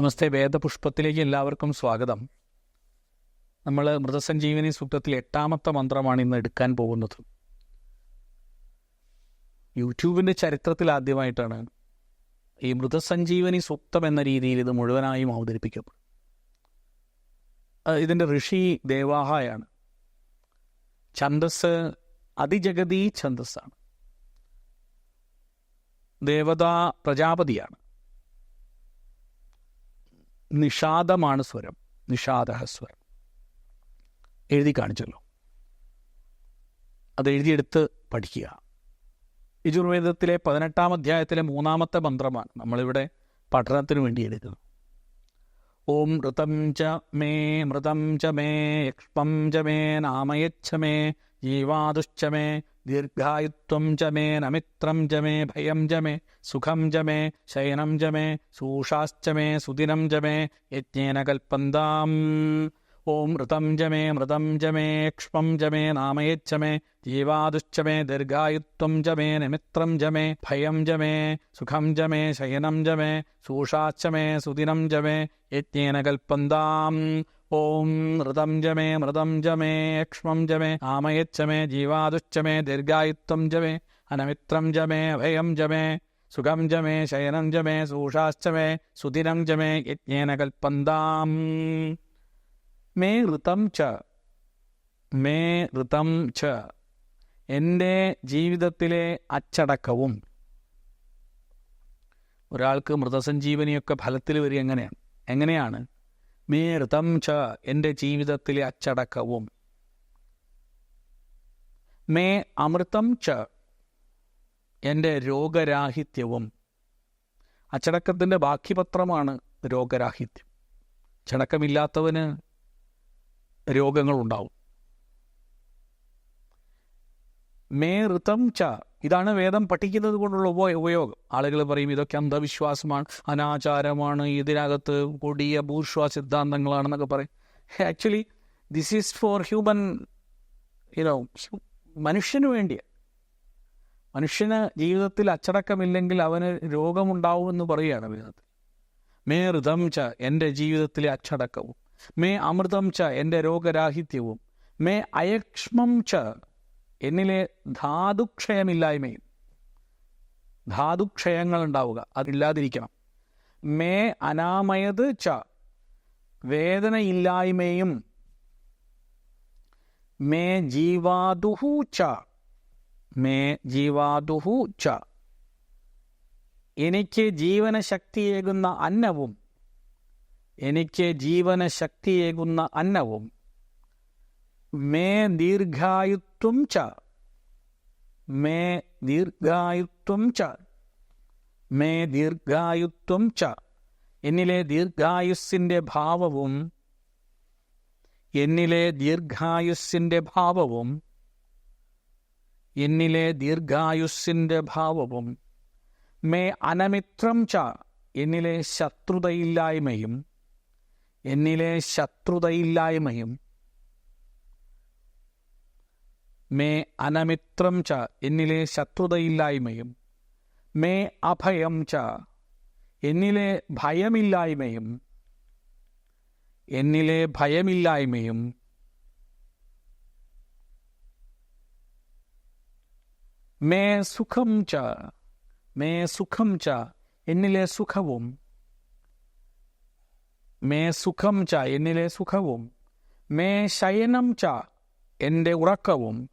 നമസ്തേ വേദപുഷ്പത്തിലേക്ക് എല്ലാവർക്കും സ്വാഗതം. നമ്മൾ മൃതസഞ്ജീവനി സൂക്തത്തിൽ എട്ടാമത്തെ മന്ത്രമാണ് ഇന്ന് എടുക്കാൻ പോകുന്നത്. യൂട്യൂബിന്റെ ചരിത്രത്തിൽ ആദ്യമായിട്ടാണ് ഈ മൃതസഞ്ജീവനി സൂക്തം എന്ന രീതിയിൽ ഇത് മുഴുവനായും അവതരിപ്പിക്കപ്പെടും ഇതിന്റെ ഋഷി ദേവാഹയാണ്. ഛന്ദസ് അതിജഗതി ഛന്ദസ്സാണ്. ദേവത പ്രജാപതിയാണ്. നിഷാദമാണ് സ്വരം. നിഷാദ സ്വരം. എഴുതി കാണിച്ചല്ലോ. അത് എഴുതിയെടുത്ത് പഠിക്കുക. യജുർവേദത്തിലെ പതിനെട്ടാം അധ്യായത്തിലെ മൂന്നാമത്തെ മന്ത്രമാണ് നമ്മളിവിടെ പഠനത്തിന് വേണ്ടി എടുക്കുന്നത് ഓം ഋതം ച മേ മൃതം ച മേ യക്ഷ്മം ച മേ നാമയച്ഛമേ ജീവാദുശ്ചമേ ദീർഘായുത്വം ച മേ നമിത്രം ച മേ ഭയം ച മേ സുഖം ച മേ ശയനം ച മേ സൂഷാശ്ച മേ സുദിനം ച മേ യജ്ഞേന കൽപ്പന്താം ഓം ഋതം ച മേ മൃതം ച മേ ക്ഷ്മം ച മേ നാമയച്ഛ മേ ജീവാതുശ്ച മേ ദീർഘായുത്വം ച മേ നിമിത്രം ച മേ ഭയം ച മേ സുഖം ച മേ ശയനം ച മേ സൂഷാശ്ച മേ സുദിനം ച മേ യജ്ഞേന കൽപ്പന്താം ഓം ഋതം ച മേ മൃതം ച മേ ക്ഷ്മം ച മേ നാമയച്ഛ മേ ജീവാതുശ്ച മേ ഋതം ച. മേ ഋതം ച. എന്റെ ജീവിതത്തിലെ അച്ചടക്കവും. ഒരാൾക്ക് മൃതസഞ്ജീവനിയൊക്കെ ഫലത്തിൽ വരിക എങ്ങനെയാണ്? എങ്ങനെയാണ്? മേ ഋതം ച. എന്റെ ജീവിതത്തിലെ അച്ചടക്കവും. മേ അമൃതം ച. എന്റെ രോഗരാഹിത്യവും. അച്ചടക്കത്തിന്റെ ബാക്കിപത്രമാണ് രോഗരാഹിത്യം. അച്ചടക്കമില്ലാത്തവന് രോഗങ്ങളുണ്ടാവും. മേ ഋതം ച. ഇതാണ് വേദം പഠിക്കുന്നത് കൊണ്ടുള്ള ഉപ ഉപയോഗം. ആളുകൾ പറയും ഇതൊക്കെ അന്ധവിശ്വാസമാണ് അനാചാരമാണ് ഇതിനകത്ത് കൊടിയ ബൂർഷ്വാ സിദ്ധാന്തങ്ങളാണെന്നൊക്കെ പറയും. Actually this is for human you know മനുഷ്യന് വേണ്ടിയ. മനുഷ്യന് ജീവിതത്തിൽ അച്ചടക്കമില്ലെങ്കിൽ അവന് രോഗമുണ്ടാവുമെന്ന് പറയുകയാണ് വേദത്തിൽ. മേ ഋതം ച എന്റെ ജീവിതത്തിലെ അച്ചടക്കവും. മേ അമൃതം ച എന്റെ രോഗരാഹിത്യവും. മേ അയക്ഷ്മം ച എന്നിലെ ധാതുക്ഷയമില്ലായ്മയും. ധാതുക്ഷയങ്ങൾ ഉണ്ടാവുക. അതില്ലാതിരിക്കണം മേ അനാമയത് ച വേദനയില്ലായ്മയും. മേ ജീവാദുഹു ച. മേ ജീവാദുഹു ച. എനിക്ക് ജീവനശക്തിയേകുന്ന അന്നവും എനിക്ക് ജീവന ശക്തിയേകുന്ന അന്നവും മേ ദീർഘായുത്വം ച. മേ ദീർഘായുത്വം ച. മേ ദീർഘായുത്വം ച. എന്നിലെ ദീർഘായുസ്സിന്റെ ഭാവവും എന്നിലെ ദീർഘായുസ്സിന്റെ ഭാവവും എന്നിലെ ദീർഘായുസ്സിന്റെ ഭാവവും മേ അനമിത്രം ച. എന്നിലെ ശത്രുതയില്ലായ്മയും എന്നിലെ ശത്രുതയില്ലായ്മയും മേ അനമിത്രം ച എന്നിലെ ശത്രുതയില്ലായ്മയും മേ അഭയം ച എന്നിലെ ഭയമില്ലായ്മയും എന്നിലെ ഭയമില്ലായ്മയും മേ സുഖം ച മേ സുഖം ച എന്നിലെ സുഖവും മേ സുഖം ച എന്നിലെ സുഖവും. മേ ശയനം ച എന്റെ ഉറക്കവും.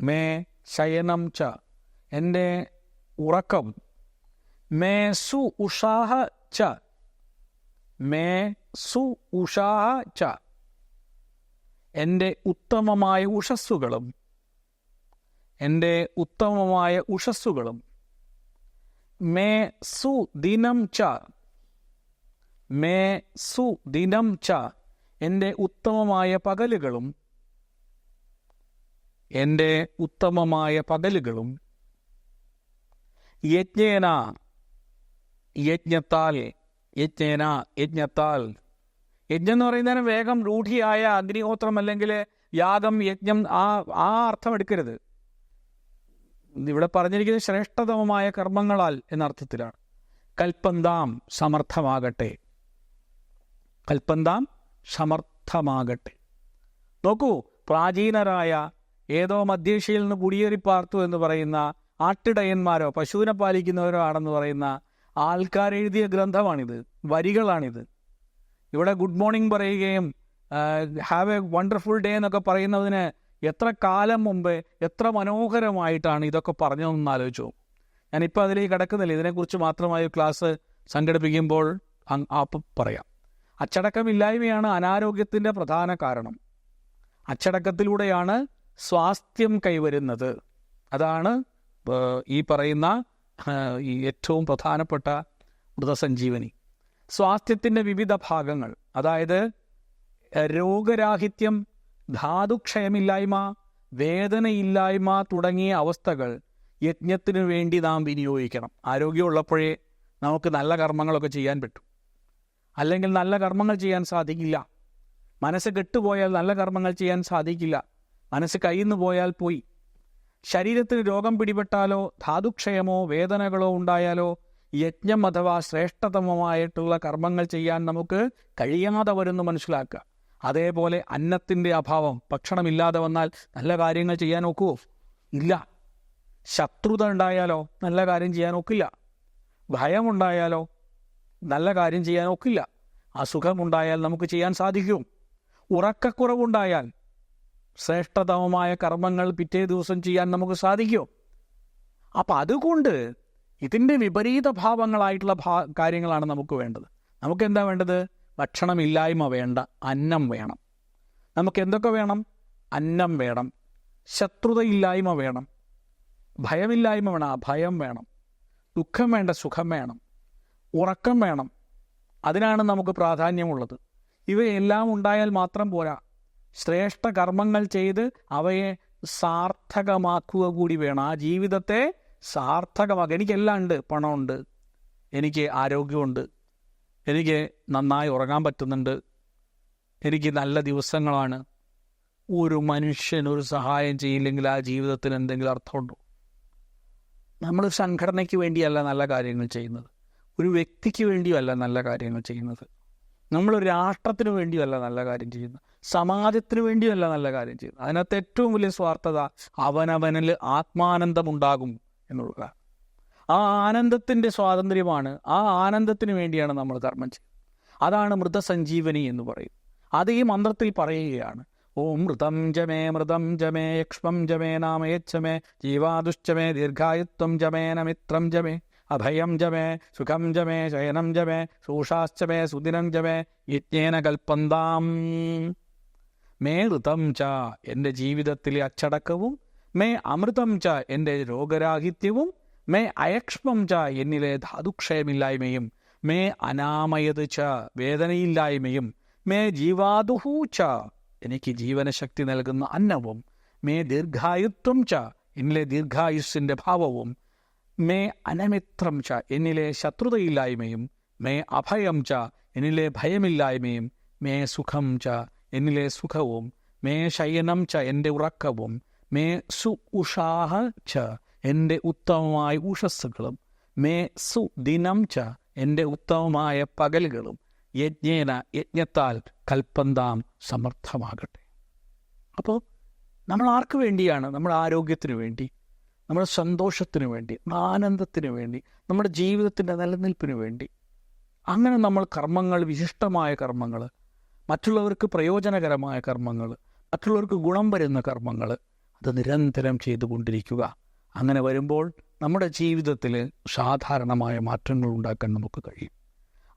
മേ ശയനം ച എന്റെ ഉറക്കം. മേ സു ഉഷാഹ ച. മേ സു ഉഷാഹ ച. എന്റെ ഉത്തമമായ ഉഷസ്സുകളും. എന്റെ ഉത്തമമായ ഉഷസ്സുകളും. മേ സു ദിനം ച. മേ സു ദിനം ച എന്റെ ഉത്തമമായ പകലുകളും എന്റെ ഉത്തമമായ പകലുകളും യജ്ഞേന യജ്ഞത്താൽ യജ്ഞേന യജ്ഞത്താൽ. യജ്ഞം എന്ന് പറയുന്നതിന് വേഗം രൂഢിയായ അഗ്നിഹോത്രം അല്ലെങ്കിൽ യാഗം യജ്ഞം ആ ആ അർത്ഥം എടുക്കരുത്. ഇവിടെ പറഞ്ഞിരിക്കുന്നത് ശ്രേഷ്ഠതമമായ കർമ്മങ്ങളാൽ എന്ന അർത്ഥത്തിലാണ് കൽപ്പന്താം സമർത്ഥമാകട്ടെ. കൽപ്പന്താം സമർത്ഥമാകട്ടെ. നോക്കൂ പ്രാചീനരായ ഏതോ മധ്യേഷ്യയിൽ നിന്ന് കുടിയേറി പാർത്തു എന്ന് പറയുന്ന ആട്ടിടയന്മാരോ പശുവിനെ പാലിക്കുന്നവരോ ആണെന്ന് പറയുന്ന ആൾക്കാരെഴുതിയ ഗ്രന്ഥമാണിത് വരികളാണിത്. ഇവിടെ ഗുഡ് മോർണിംഗ് പറയുകയും ഹാവ് എ വണ്ടർഫുൾ ഡേ എന്നൊക്കെ പറയുന്നതിന് എത്ര കാലം മുമ്പ് എത്ര മനോഹരമായിട്ടാണ് ഇതൊക്കെ പറഞ്ഞതെന്ന് ആലോചിച്ചു. ഞാനിപ്പോൾ അതിലേക്ക് കിടക്കുന്നില്ല. ഇതിനെക്കുറിച്ച് മാത്രമായി ക്ലാസ് സംഘടിപ്പിക്കുമ്പോൾ അപ്പം പറയാം. അച്ചടക്കമില്ലായ്മയാണ് അനാരോഗ്യത്തിന്റെ പ്രധാന കാരണം. അച്ചടക്കത്തിലൂടെയാണ് സ്വാസ്ഥ്യം കൈവരുന്നത്. അതാണ് ഈ പറയുന്ന ഈ ഏറ്റവും പ്രധാനപ്പെട്ട മൃതസഞ്ജീവനി. സ്വാസ്ഥ്യത്തിന്റെ വിവിധ ഭാഗങ്ങൾ അതായത് രോഗരാഹിത്യം ധാതുക്ഷയമില്ലായ്മ വേദനയില്ലായ്മ തുടങ്ങിയ അവസ്ഥകൾ യജ്ഞത്തിനു വേണ്ടി നാം വിനിയോഗിക്കണം. ആരോഗ്യമുള്ളപ്പോഴേ നമുക്ക് നല്ല കർമ്മങ്ങളൊക്കെ ചെയ്യാൻ പറ്റും. അല്ലെങ്കിൽ നല്ല കർമ്മങ്ങൾ ചെയ്യാൻ സാധിക്കില്ല. മനസ്സ് കെട്ടുപോയാൽ നല്ല കർമ്മങ്ങൾ ചെയ്യാൻ സാധിക്കില്ല. മനസ്സ് കയ്യിന്ന് പോയാൽ പോയി. ശരീരത്തിന് രോഗം പിടിപെട്ടാലോ ധാതുക്ഷയമോ വേദനകളോ ഉണ്ടായാലോ യജ്ഞം അഥവാ ശ്രേഷ്ഠതമമായിട്ടുള്ള കർമ്മങ്ങൾ ചെയ്യാൻ നമുക്ക് കഴിയാതെ വരുന്നു മനസ്സിലാക്കുക. അതേപോലെ അന്നത്തിന്റെ അഭാവം ഭക്ഷണമില്ലാതെ വന്നാൽ നല്ല കാര്യങ്ങൾ ചെയ്യാൻ നോക്കുമോ ഇല്ല. ശത്രുത ഉണ്ടായാലോ നല്ല കാര്യം ചെയ്യാൻ ഒക്കില്ല. ഭയമുണ്ടായാലോ നല്ല കാര്യം ചെയ്യാൻ ഒക്കില്ല. അസുഖമുണ്ടായാൽ നമുക്ക് ചെയ്യാൻ സാധിക്കും. ഉറക്കക്കുറവുണ്ടായാൽ ശ്രേഷ്ഠതമമായ കർമ്മങ്ങൾ പിറ്റേ ദിവസം ചെയ്യാൻ നമുക്ക് സാധിക്കും. അപ്പം അതുകൊണ്ട് ഇതിന്റെ വിപരീത ഭാവങ്ങളായിട്ടുള്ള ഭാ കാര്യങ്ങളാണ് നമുക്ക് വേണ്ടത്. നമുക്ക് എന്താ വേണ്ടത്? ഭക്ഷണമില്ലായ്മ വേണ്ട അന്നം വേണം. നമുക്ക് എന്തൊക്കെ വേണം? അന്നം വേണം. ശത്രുതയില്ലായ്മ വേണം. ഭയമില്ലായ്മ വേണം ഭയം വേണം. ദുഃഖം വേണ്ട സുഖം വേണം. ഉറക്കം വേണം. അതിനാണ് നമുക്ക് പ്രാധാന്യമുള്ളത്. ഇവയെല്ലാം ഉണ്ടായാൽ മാത്രം പോരാ. ശ്രേഷ്ഠ കർമ്മങ്ങൾ ചെയ്ത് അവയെ സാർത്ഥകമാക്കുക കൂടി വേണം. ആ ജീവിതത്തെ സാർത്ഥകമാക്കുക. എനിക്കെല്ലാം ഉണ്ട് പണമുണ്ട്. എനിക്ക് ആരോഗ്യമുണ്ട്. എനിക്ക് നന്നായി ഉറങ്ങാൻ പറ്റുന്നുണ്ട്. എനിക്ക് നല്ല ദിവസങ്ങളാണ്. ഒരു മനുഷ്യൻ ഒരു സഹായം ചെയ്യില്ലെങ്കിൽ ആ ജീവിതത്തിന് എന്തെങ്കിലും അർത്ഥമുണ്ടോ? നമ്മൾ സംഘടനയ്ക്ക് വേണ്ടിയല്ല നല്ല കാര്യങ്ങൾ ചെയ്യുന്നത്. ഒരു വ്യക്തിക്ക് വേണ്ടിയല്ല നല്ല കാര്യങ്ങൾ ചെയ്യുന്നത്. നമ്മൾ രാഷ്ട്രത്തിന് വേണ്ടിയല്ല നല്ല കാര്യം ചെയ്യുന്നത്. സമാജത്തിന് വേണ്ടിയല്ല നല്ല കാര്യം ചെയ്യുന്നത്. അതിനകത്ത് ഏറ്റവും വലിയ സ്വാർത്ഥത അവനവനിൽ ആത്മാനന്ദമുണ്ടാകും എന്നുള്ളതാണ്. ആ ആനന്ദത്തിന്റെ സ്വാതന്ത്ര്യമാണ് ആ ആനന്ദത്തിന് വേണ്ടിയാണ് നമ്മൾ കർമ്മം ചെയ്യുന്നത്. അതാണ് മൃതസഞ്ജീവനി എന്ന് പറയും അത് ഈ മന്ത്രത്തിൽ പറയുകയാണ്. ഓം മൃതം ജമേ മൃതം ജമേ യക്ഷ്മം ജമേ നാമയച്ചമേ ജീവാദുശ്ചമേ ദീർഘായുത്വം ജമേന മിത്രം ജമേ. അഭയം ജമേ സുഖം ജമേ ശയനം ജമേ സൂഷാശ്ചമേ സുദിനം ജമേ യജ്ഞേന കൽപ്പന്താം. മേ ഋതം ച എന്റെ ജീവിതത്തിലെ അച്ചടക്കവും മേ അമൃതം ച എന്റെ രോഗരാഹിത്യവും മേ അയക്ഷ്മം ച എന്നിലെ ധാതുക്ഷയമില്ലായ്മയും മേ അനാമയത് ച വേദനയില്ലായ്മയും മേ ജീവാതുഹൂ ച എനിക്ക് ജീവനശക്തി നൽകുന്ന അന്നവും മേ ദീർഘായുത്വം ച എന്നിലെ ദീർഘായുസ്സിന്റെ ഭാവവും മേ അനമിത്രം ച എന്നിലെ ശത്രുതയില്ലായ്മയും മേ അഭയം ച എന്നിലെ ഭയമില്ലായ്മയും മേ സുഖം ച എന്നിലെ സുഖവും മേ ശയനം ച എന്റെ ഉറക്കവും മേ സു ഉഷാഹ ച എന്റെ ഉത്തമമായ ഉഷസ്സുകളും മേ സു ദിനം ച എന്റെ ഉത്തമമായ പകലുകളും യജ്ഞേന യജ്ഞത്താൽ കൽപ്പന്താം സമർത്ഥമാകട്ടെ. അപ്പോൾ നമ്മൾ ആർക്ക് വേണ്ടിയാണ്? നമ്മുടെ ആരോഗ്യത്തിന് വേണ്ടി. നമ്മുടെ സന്തോഷത്തിന് വേണ്ടി ആനന്ദത്തിന് വേണ്ടി നമ്മുടെ ജീവിതത്തിന്റെ നിലനിൽപ്പിന് വേണ്ടി. അങ്ങനെ നമ്മൾ കർമ്മങ്ങൾ വിശിഷ്ടമായ കർമ്മങ്ങൾ മറ്റുള്ളവർക്ക് പ്രയോജനകരമായ കർമ്മങ്ങൾ മറ്റുള്ളവർക്ക് ഗുണം വരുന്ന കർമ്മങ്ങൾ അത് നിരന്തരം ചെയ്തുകൊണ്ടിരിക്കുക. അങ്ങനെ വരുമ്പോൾ നമ്മുടെ ജീവിതത്തിൽ സാധാരണമായ മാറ്റങ്ങൾ ഉണ്ടാക്കാൻ നമുക്ക് കഴിയും.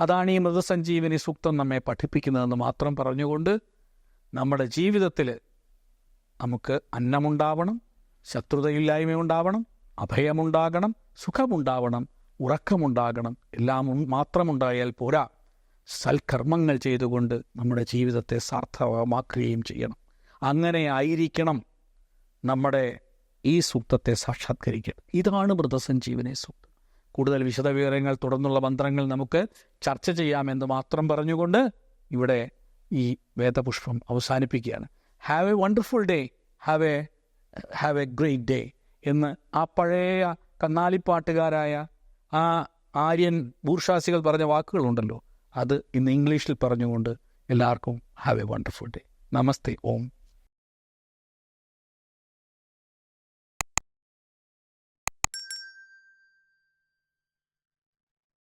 അതാണ് ഈ മൃതസഞ്ജീവനി സൂക്തം നമ്മെ പഠിപ്പിക്കുന്നതെന്ന് മാത്രം പറഞ്ഞുകൊണ്ട് നമ്മുടെ ജീവിതത്തിൽ നമുക്ക് അന്നമുണ്ടാവണം ശത്രുതയില്ലായ്മ ഉണ്ടാവണം അഭയമുണ്ടാകണം സുഖമുണ്ടാവണം ഉറക്കമുണ്ടാകണം എല്ലാം മാത്രമുണ്ടായാൽ പോരാ. സൽക്കർമ്മങ്ങൾ ചെയ്തുകൊണ്ട് നമ്മുടെ ജീവിതത്തെ സാർത്ഥകമാക്കുകയും ചെയ്യണം. അങ്ങനെ ആയിരിക്കണം നമ്മുടെ ഈ സൂക്തത്തെ സാക്ഷാത്കരിക്കുക ഇതാണ് മൃതസഞ്ജീവനെ സൂക്തം. കൂടുതൽ വിശദവിവരങ്ങൾ തുടർന്നുള്ള മന്ത്രങ്ങൾ നമുക്ക് ചർച്ച ചെയ്യാമെന്ന് മാത്രം പറഞ്ഞുകൊണ്ട് ഇവിടെ ഈ വേദപുഷ്പം അവസാനിപ്പിക്കുകയാണ്. Have a wonderful day have a have a great day എന്ന് ആ പഴയ കന്നാലിപ്പാട്ടുകാരായ ആ ആര്യൻ ബൂർഷാസികൾ പറഞ്ഞ വാക്കുകളുണ്ടല്ലോ. അത് ഇന്ന് ഇംഗ്ലീഷിൽ പറഞ്ഞുകൊണ്ട് എല്ലാവർക്കും ഹാവ് എ വണ്ടർഫുൾ ഡേ നമസ്തേ. ഓം